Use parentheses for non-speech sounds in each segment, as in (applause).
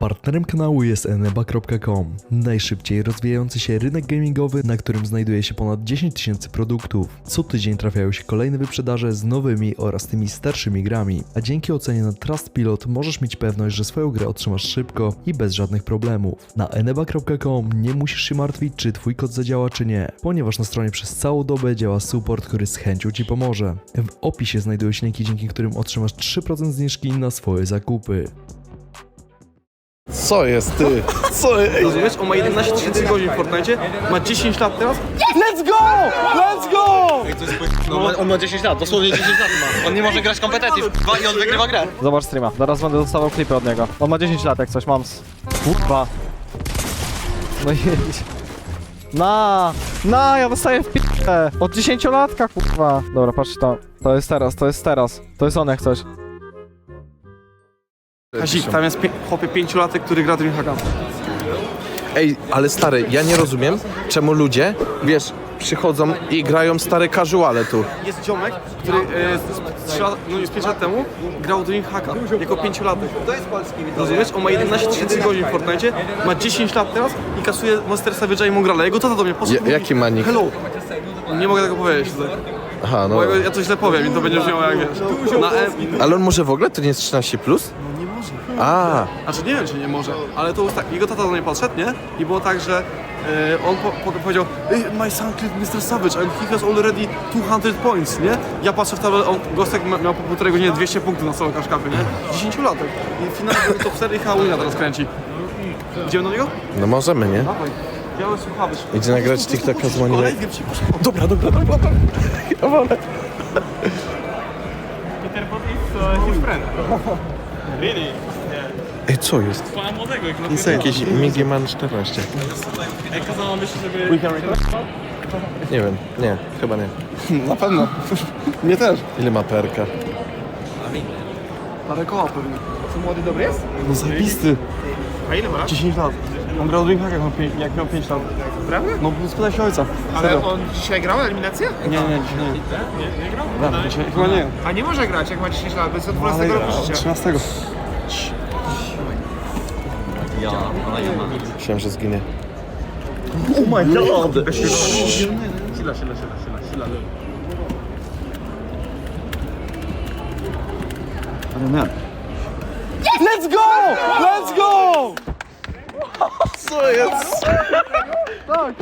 Partnerem kanału jest eneba.com, najszybciej rozwijający się rynek gamingowy, na którym znajduje się ponad 10 tysięcy produktów. Co tydzień trafiają się kolejne wyprzedaże z nowymi oraz tymi starszymi grami, a dzięki ocenie na Trustpilot możesz mieć pewność, że swoją grę otrzymasz szybko i bez żadnych problemów. Na eneba.com nie musisz się martwić, czy twój kod zadziała, czy nie, ponieważ na stronie przez całą dobę działa support, który z chęcią ci pomoże. W opisie znajdują się linki, dzięki którym otrzymasz 3% zniżki na swoje zakupy. Co jest ty? Co jest? Rozumiesz? On ma 11 tysięcy godzin w Fortnite, ma 10 lat teraz. Let's go! Let's go! No, on, ma, on ma 10 lat, dosłownie 10 lat ma. On nie może grać competitive i on wygrywa grę. Zobacz streama. Zaraz będę dostawał klipy od niego. On ma 10 lat jak coś, mam z... Kurwa. No jedź. Na! Na! Ja dostaję w p***e! Od 10 latka, kurwa. Dobra, patrz to. To jest teraz, to jest teraz. To jest on jak coś. Kazik, tam jest pie- chłopie 5 latek, który gra Dreamhacka. Ej, ale stary, ja nie rozumiem, czemu ludzie, wiesz, przychodzą i grają stare casuale tu. Jest ziomek, który e, z, trzy lat- no, z 5 lat temu grał Dreamhacka jako 5 latek. To jest polski. Rozumiesz? On ma 11 tysięcy godzin w Fortnite, ma 10 lat teraz i kasuje Monster Savage'a i Mongrala. Jego tata do mnie poszedł Ja- i mówi, jaki ma nick? Hello. Nie mogę tego powiedzieć tutaj. Aha, no. Bo ja, ja coś źle powiem i to będzie brzmiało jak wiesz. Na M. Ale on może w ogóle to nie jest 13 plus? A, Znaczy nie wiem, czy nie może, ale to jest tak, jego tata do mnie podszedł, nie? I było tak, że e, on po, po, powiedział "Ej, My son killed Mr. Savage and he has already 200 points, nie? Ja patrzę w tabelę, on, Gostek ma- miał po półtorej godziny 200 punktów na solo kaszkafy, nie? 10 latek. I finalnie był top 4 i Halloweena teraz kręci. Idziemy do niego? no możemy, nie? Dawaj. Białe słuchawy. Idzie nagrać TikToka z ci poszło. Dobra, dobra, dobra, dobra. Ja wolę. Ej, co jest? Insane. Jakiś Migiman 14. Nie wiem, nie, chyba nie. (laughs) Na pewno. Mnie też. Ile ma perka? Parę koła pewnie. Co młody dobry jest? No zajebisty. A ile ma 10 lat. On grał Dreamhack jak miał 5, jak miał 5 lat. Prawda? No spytaj się ojca. Ale Serio. on dzisiaj grał eliminację? Nie, nie, dzisiaj nie. Nie, nie grał? Dzisiaj, chyba nie. A nie może grać jak ma 10 lat, bez od 12 Ale roku życia. 13. Myślałem, że zginie. Oh Let's go! Let's go! Co jest? Tak!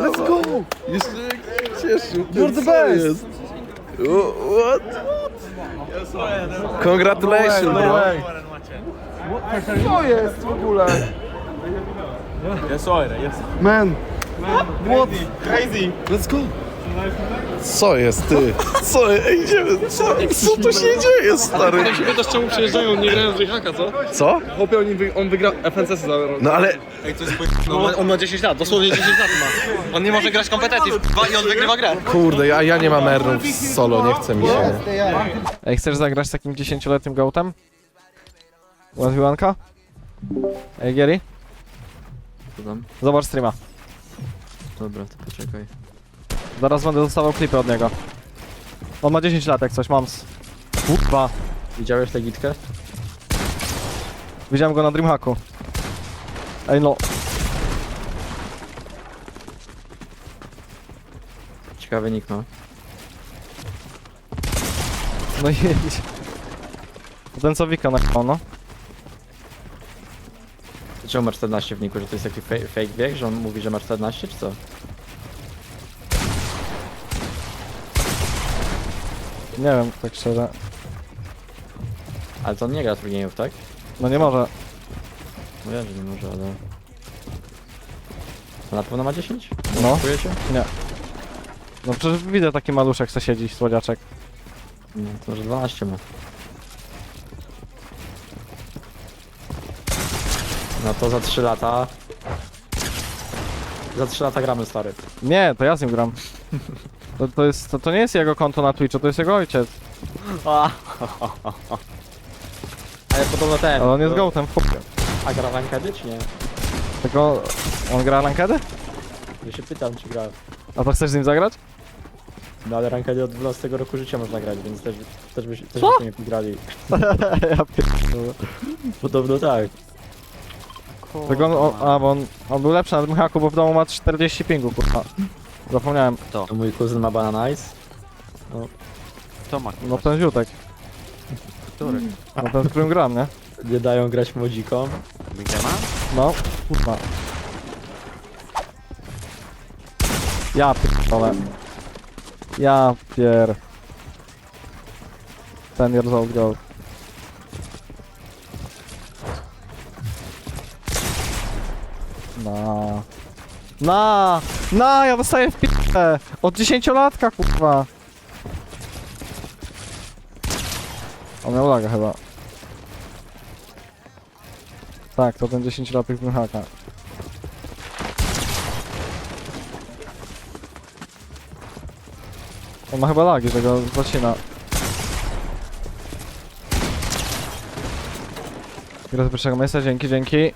Let's go! Jeszcze jak się cieszył. You're the best! What? Congratulations, bro. Co jest w ogóle? Man. What? Crazy. Let's go. Co jest ty? Co? Ej, idziemy. Co, co tu się dzieje, stary? Pytasz czemu przyjeżdżają, nie grają w Dreamhacka, co? Co? Chłopie, on, wy, on wygrał FNCS za No ale No, on, ma, on ma 10 lat, dosłownie 10 lat ma. On nie może grać competitive i on wygrywa grę. kurde, ja, ja nie mam errów z solo, nie chce mi się. Ej, chcesz zagrać z takim 10-letnim gołtem? Łatwiłanka? Ej, Gieri? Zobacz streama. Dobra, to poczekaj. Zaraz będę dostawał klipy od niego. On ma 10 lat jak coś, mam z... Kurwa. Widziałeś tę gitkę? Widziałem go na Dreamhacku. Ej no, Ciekawy nick ma. no jedź. (laughs) Ten co Wika na no. Czemu ma 14 w niku, że to jest taki fake, wiek, że on mówi, że ma 14 czy co? Nie wiem, tak szczerze. Ale to on nie gra turniejów, tak? No nie może. No wiem, że nie może, ale... To na pewno ma 10? No. Czujecie? No przecież widzę taki maluszek co siedzi, słodziaczek. No, to może 12 ma. No to za 3 lata... Za 3 lata gramy, stary. Nie, to ja z nim gram. To, to, jest, to, to nie jest jego konto na Twitchu, to jest jego ojciec. Ale podobno ten... Ale on jest gołtem w chłopie. A gra rankedy, czy nie? Tylko on gra rankedy? Ja się pytam, czy gra. A to chcesz z nim zagrać? No ale rankedy od 12 roku życia można grać, więc też, też, byś, też Co? byśmy nie grali. (laughs) ja pierdolę. Podobno tak. Tego on, on, a, bo on, on był lepszy na Michaku, bo w domu ma 40 pingu, kurwa. Zapomniałem. To mój kuzyn ma banana ice. To ma. No ten ziutek. Który? No ten, z którym gram, nie? Nie dają grać młodzikom. Gdzie ma? No, kurwa. Ja pierdolę. Ja pier... Ten years old girl. Na. Na! Na! Ja dostaję w p***e! Od 10-latka, kurwa! On miał laga chyba. Tak, to ten 10-latek z Mychaka. On ma chyba lagi, że go zacina. Gra do pierwszego miejsca, dzięki, dzięki.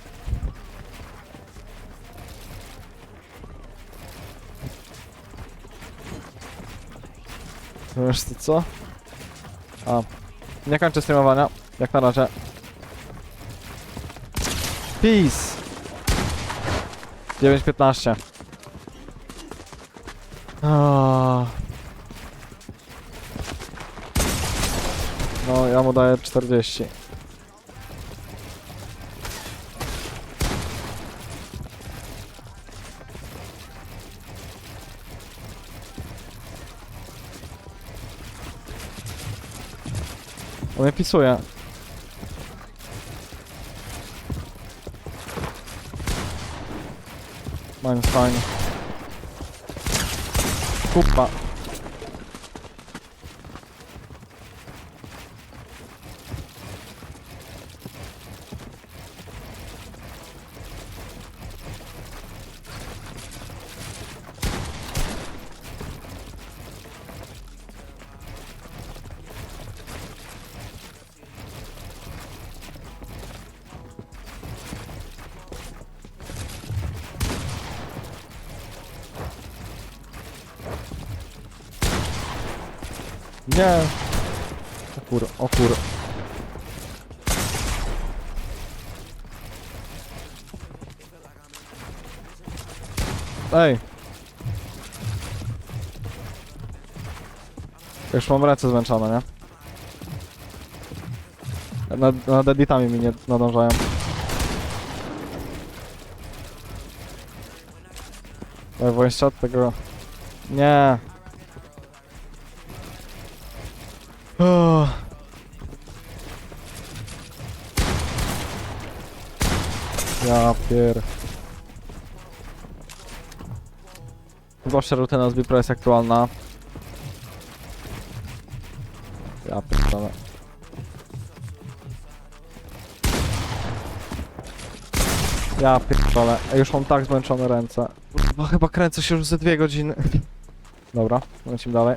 Wiesz ty co? A. Nie kończę streamowania. Jak na razie. Peace. 9.15. Ah. No, ja mu daję 40. On mnie pisuje. Moim fajnie. Kupa. Nie. O kur, o kur. Ej. Już mam ręce zmęczone, nie? Nad, nad editami mi nie nadążają. Daj voice chat tego... Nie. Oh. Ja pier... Gorsza rutyna z jest aktualna. Ja pierdolę. Ja pierdolę. Ej, Już mam tak zmęczone ręce. Bo chyba kręcę się już ze dwie godziny. Dobra, lecimy dalej.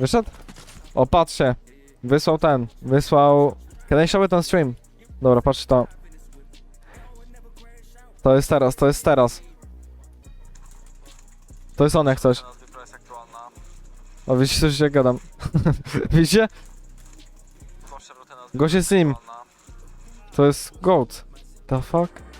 Wyszedł? O, patrzcie. Wysłał ten. Wysłał... It on stream? Dobra, patrz to. To jest teraz, to jest teraz. To jest on jak coś. O, widzicie coś jak gadam. (laughs) Widzicie? Gość jest nim. To jest goat. The fuck?